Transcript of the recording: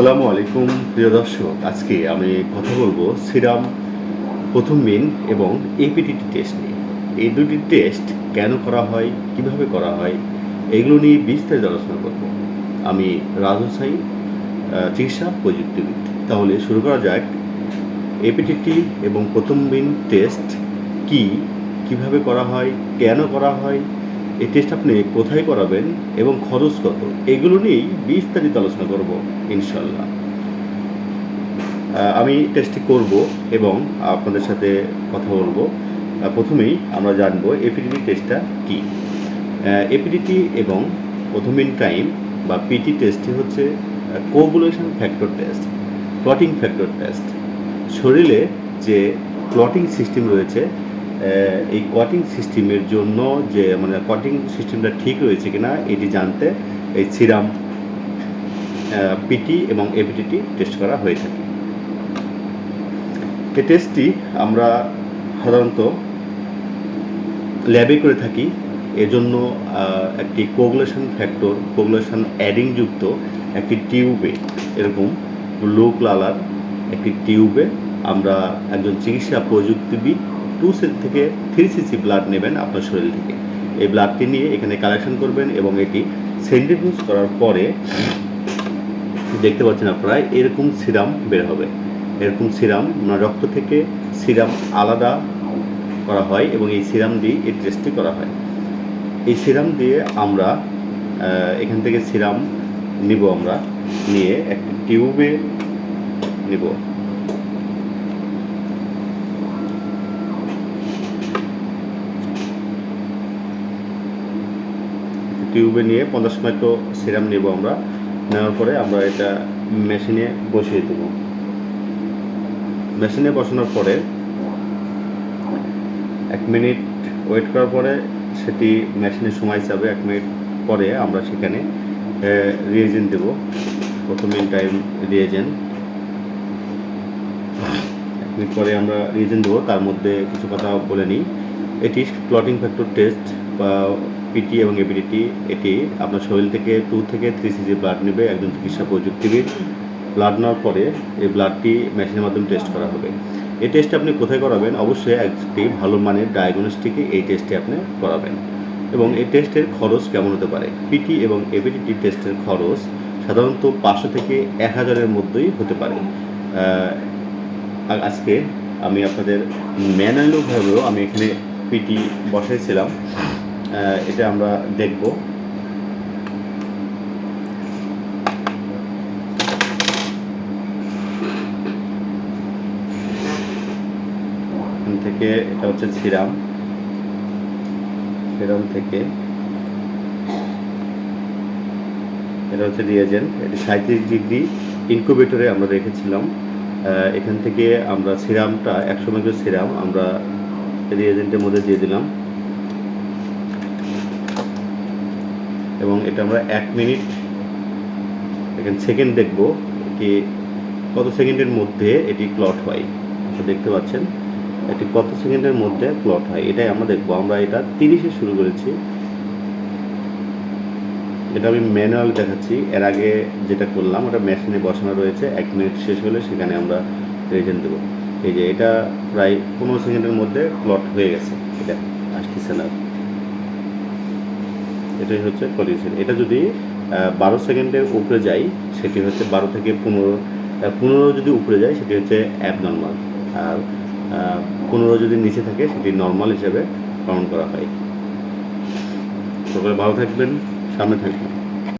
আসসালামু আলাইকুম প্রিয় দর্শক। আজকে আমি কথা বলব সিরাম প্রথম মিন এবং এপিটিটি টেস্ট নিয়ে। এই দুটি টেস্ট কেন করা হয় কীভাবে করা হয় এগুলো নিয়ে বিস্তারিত আলোচনা করব। আমি রাজু সাই আহ, চিকিৎসা প্রযুক্তিবিদ। তাহলে শুরু করা যাক। এপিটিটি এবং প্রথম মিন টেস্ট কি কীভাবে করা হয় কেন করা হয় এই টেস্ট আপনি কোথায় করাবেন এবং খরচ কত? এগুলো নিয়েই বিস্তারিত আলোচনা করব ইনশাল্লাহ আমি টেস্টটি করব এবং আপনাদের সাথে কথা বলব। প্রথমেই আমরা জানব এপিডিটি টেস্টটা কি? এপিডিটি এবং প্রথমিন টাইম বা পিটি টেস্টটি হচ্ছে coagulation factor test clotting factor test শরীরে যে ক্লটিং সিস্টেম রয়েছে এই কটিং সিস্টেমের জন্য যে মানে কটিং সিস্টেমটা ঠিক রয়েছে কিনা, এটি জানতে এই সিরাম পিটি এবং এপিটিটি টেস্ট করা হয়ে থাকে। এই টেস্টটি আমরা সাধারণত ল্যাবে করে থাকি। এজন্য একটি কোগুলেশন ফ্যাক্টর কোগুলেশন অ্যাডিংযুক্ত একটি টিউবে এরকম লোক লালার একটি টিউবে আমরা একজন চিকিৎসা প্রযুক্তিবিদ টু থেকে থ্রি সিসি ব্লাড নেবেন আপনার শরীর থেকে। এই ব্লাডটি নিয়ে এখানে কালেকশন করবেন এবং এটি সেন্ট্রিফিউজ করার পরে দেখতে পাচ্ছেন আপনারা, এরকম সিরাম বের হবে। এরকম সিরাম রক্ত থেকে সিরাম আলাদা করা হয় এবং এই সিরাম দিয়ে এই টেস্টটি করা হয়। এই সিরাম দিয়ে আমরা এখান থেকে সিরাম নিব আমরা, নিয়ে একটি টিউবে নিব। টিউবে নিয়ে পঞ্চাশ মাইক্রো সিরাম নেব আমরা। নেওয়ার পরে আমরা এটা মেশিনে বসিয়ে দেব। মেশিনে বসানোর পরে এক মিনিট ওয়েট করার পরে সেটি মেশিনে সময় যাবে এক মিনিট পরে আমরা সেখানে রিয়েজেন্ট দেব। প্রথমে টাইম রিয়েজেন্ট। এক মিনিট পরে আমরা রিয়েজেন্ট দেবো, তার মধ্যে কিছু কথা বলে নিই। এটি ক্লটিং ফ্যাক্টর টেস্ট বা পিটি এবং এবিডিটি এটি আপনার শরীর থেকে টু থেকে থ্রি সিজি ব্লাড নেবে একজন চিকিৎসা প্রযুক্তিবিদ ব্লাড নেওয়ার পরে এই ব্লাডটি মেশিনের মাধ্যমে টেস্ট করা হবে। এই টেস্টটি আপনি কোথায় করাবেন? অবশ্যই একটি ভালো মানের ডায়াগনস্টিকে এই টেস্টটি আপনি করাবেন। এবং এই টেস্টের খরচ কেমন হতে পারে? পিটি এবং এবিডিটি টেস্টের খরচ সাধারণত পাঁচশো থেকে এক হাজারের মধ্যেই হতে পারে। আজকে আমি আপনাদের ম্যানুয়ালভাবেও আমি এখানে পিটি বসাইছিলাম। এটা আমরা দেখব। থেকে এটা হচ্ছে সিরাম সিরাম থেকে এটা হচ্ছে রিয়েজেন্ট এটি সাঁত্রিশ ডিগ্রি ইনকুবেটরে আমরা রেখেছিলাম। এখান থেকে আমরা সিরামটা একশো মাইক্রো সিরাম আমরা রিয়েজেন্টের মধ্যে দিয়ে দিলাম। এবং এটা আমরা এক মিনিট এখানে সেকেন্ড দেখব এটি কত সেকেন্ডের মধ্যে এটি ক্লট হয়। দেখতে পাচ্ছেন, এটি কত সেকেন্ডের মধ্যে ক্লট হয়, এটাই আমরা দেখব। আমরা এটা তিরিশে শুরু করেছি। এটা আমি ম্যানুয়াল দেখাচ্ছি। এর আগে যেটা করলাম, ওটা মেশিনে বসানো রয়েছে। এক মিনিট শেষ হলে সেখানে আমরা রেজেন্ট দেবো। এই যে এটা প্রায় পনেরো সেকেন্ডের মধ্যে প্লট হয়ে গেছে। এটা আসতেছে না। এটাই হচ্ছে কলিউশন এটা যদি বারো সেকেন্ডের উপরে যায়, সেটি হচ্ছে বারো থেকে পনেরো পনেরো যদি উপরে যায়, সেটি হচ্ছে অ্যাবনর্মাল আর পনেরো যদি নিচে থাকে, সেটি নর্মাল হিসেবে কাউন্ট করা হয়। সকলে ভালো থাকবেন, সামনে থাকবেন।